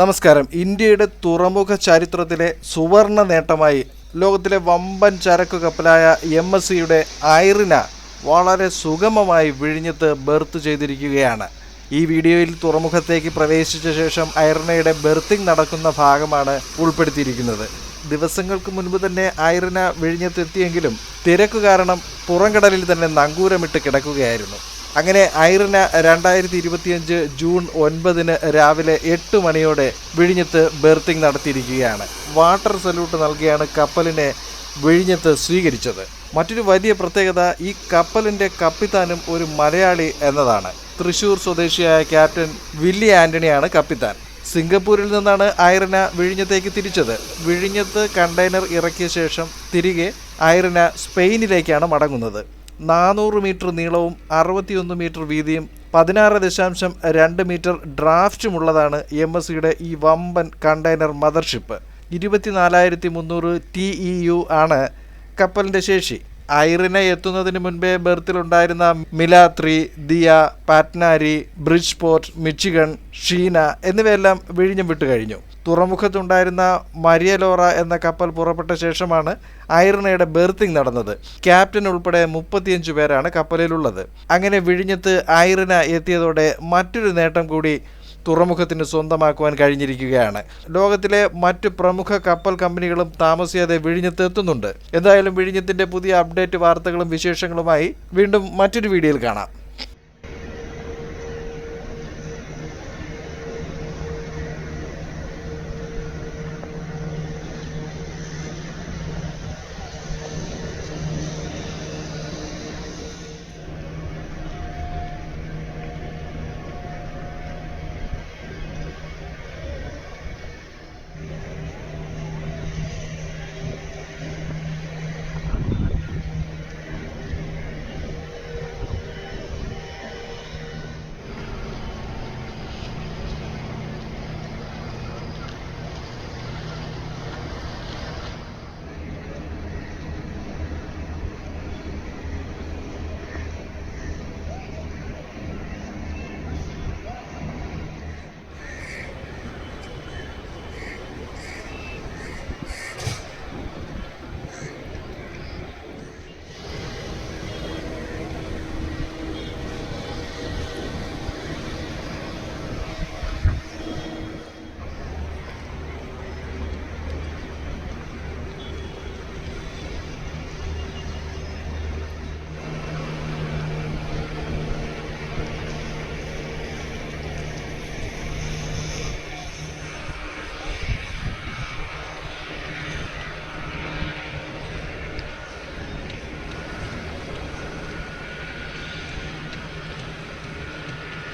നമസ്കാരം. ഇന്ത്യയുടെ തുറമുഖ ചരിത്രത്തിലെ സുവർണ നേട്ടമായി ലോകത്തിലെ വമ്പൻ ചരക്ക് കപ്പലായ എം എസ് സിയുടെ ഐറിന വളരെ സുഗമമായി വിഴിഞ്ഞത്ത് ബെർത്ത് ചെയ്തിരിക്കുകയാണ്. ഈ വീഡിയോയിൽ തുറമുഖത്തേക്ക് പ്രവേശിച്ച ശേഷം ഐറിനയുടെ ബെർത്തിങ് നടക്കുന്ന ഭാഗമാണ് ഉൾപ്പെടുത്തിയിരിക്കുന്നത്. ദിവസങ്ങൾക്ക് മുൻപ് തന്നെ ഐറിന വിഴിഞ്ഞത്തെത്തിയെങ്കിലും തിരക്ക് കാരണം പുറംകടലിൽ തന്നെ നങ്കൂരമിട്ട് കിടക്കുകയായിരുന്നു. അങ്ങനെ ഐറിന രണ്ടായിരത്തി ഇരുപത്തിയഞ്ച് ജൂൺ ഒൻപതിന് രാവിലെ എട്ട് മണിയോടെ വിഴിഞ്ഞത്ത് ബെർത്തിങ് നടത്തിയിരിക്കുകയാണ്. വാട്ടർ സല്യൂട്ട് നൽകിയാണ് കപ്പലിനെ വിഴിഞ്ഞത്ത് സ്വീകരിച്ചത്. മറ്റൊരു വലിയ പ്രത്യേകത ഈ കപ്പലിന്റെ കപ്പിത്താനും ഒരു മലയാളി എന്നതാണ്. തൃശൂർ സ്വദേശിയായ ക്യാപ്റ്റൻ വില്ലി ആന്റണിയാണ് കപ്പിത്താൻ. സിംഗപ്പൂരിൽ നിന്നാണ് ഐറിന വിഴിഞ്ഞത്തേക്ക് തിരിച്ചത്. വിഴിഞ്ഞത്ത് കണ്ടെയ്നർ ഇറക്കിയ ശേഷം തിരികെ ഐറിന സ്പെയിനിലേക്കാണ് മടങ്ങുന്നത്. നാനൂറ് മീറ്റർ നീളവും അറുപത്തിയൊന്ന് മീറ്റർ വീതിയും പതിനാറ് ദശാംശം രണ്ട് മീറ്റർ ഡ്രാഫ്റ്റുമുള്ളതാണ് എം എസ് സിയുടെ ഈ വമ്പൻ കണ്ടെയ്നർ മദർഷിപ്പ്. ഇരുപത്തിനാലായിരത്തി മുന്നൂറ് ടി ഇ യു ആണ് കപ്പലിന്റെ ശേഷി. ഐറിന എത്തുന്നതിന് മുൻപേ ബെർത്തിലുണ്ടായിരുന്ന മിലാത്രി ദിയ പാറ്റ്നാരി ബ്രിഡ്ജ് പോർട്ട് മിച്ചിഗൺ ഷീന എന്നിവയെല്ലാം വിഴിഞ്ഞം വിട്ടു കഴിഞ്ഞു. തുറമുഖത്തുണ്ടായിരുന്ന മരിയലോറ എന്ന കപ്പൽ പുറപ്പെട്ട ശേഷമാണ് ഐറിനയുടെ ബെർത്തിങ് നടന്നത്. ക്യാപ്റ്റൻ ഉൾപ്പെടെ മുപ്പത്തിയഞ്ച് പേരാണ് കപ്പലിലുള്ളത്. അങ്ങനെ വിഴിഞ്ഞത്ത് ഐറിന എത്തിയതോടെ മറ്റൊരു നേട്ടം കൂടി തുറമുഖത്തിന് സ്വന്തമാക്കുവാൻ കഴിഞ്ഞിരിക്കുകയാണ്. ലോകത്തിലെ മറ്റ് പ്രമുഖ കപ്പൽ കമ്പനികളും താമസിയാതെ വിഴിഞ്ഞത്ത് എത്തുന്നുണ്ട് എന്തായാലും വിഴിഞ്ഞത്തിന്റെ പുതിയ അപ്ഡേറ്റ് വാർത്തകളും വിശേഷങ്ങളുമായി വീണ്ടും മറ്റൊരു വീഡിയോയിൽ കാണാം.